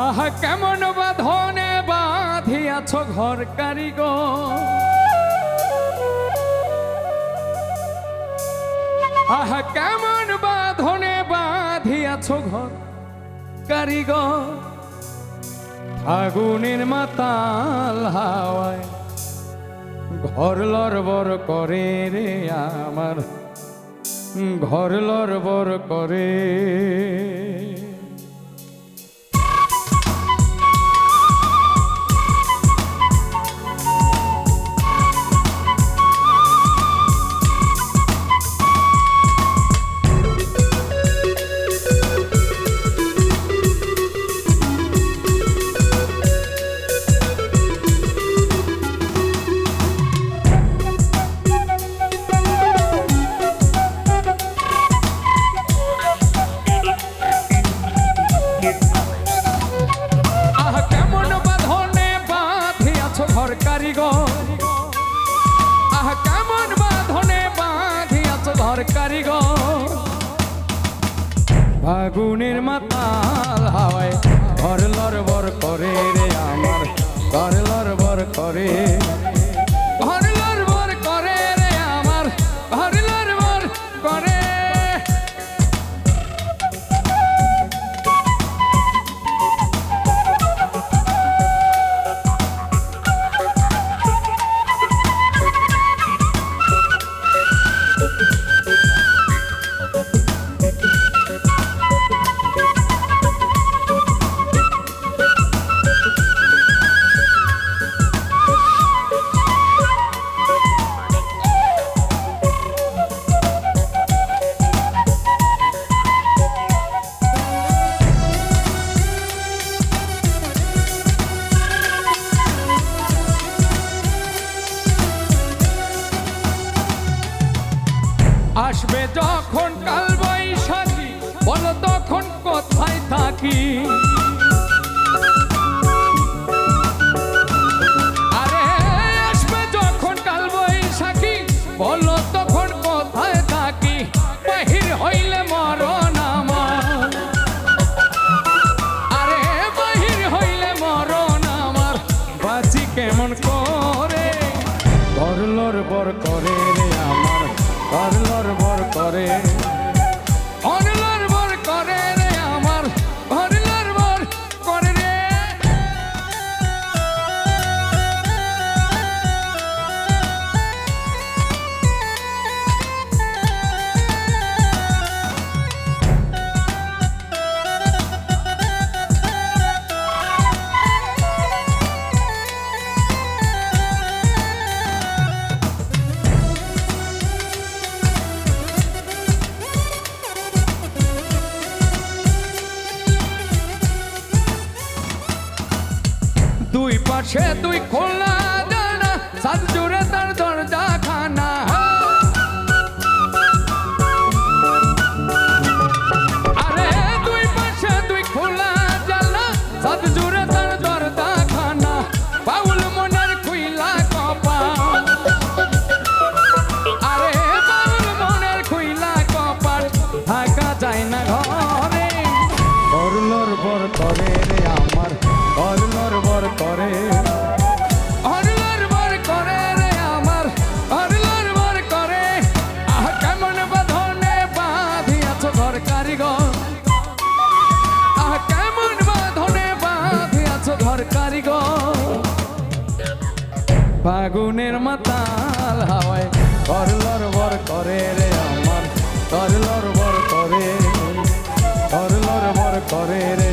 আহা, কেমন বাঁধনে বাঁধিয়াছ ঘর কারিগর? আহা, কেমন বাঁধনে বাঁধিয়াছ ঘর কারিগর? আগুনের মাতাল হাওয়ায় ঘর লরবর করে রে আমার, ঘর লরবর করে। কারিগর। আহ, কেমন বাঁধনে বাঁধিয়াছ ঘর কারিগর। ফাগুনের মাতাল হাওয়ায় ঘর লড়বর করে রে আমার, ঘর লড়বর করে। আসবে যখন কাল বৈশাখী। বলো তখন কোথায় থাকি? আরে, আসবে বৈশাখী। বলো তখন থাকি? হইলে আরে, বাহির হইলে কেমন করে? করলর বর করে রে আমার। করলর দুই তুই খোলা ফাগুনের মাতাল হাওয়ায়। করলর বর করে রে আমার করলর বর করে। করলর বর করে রে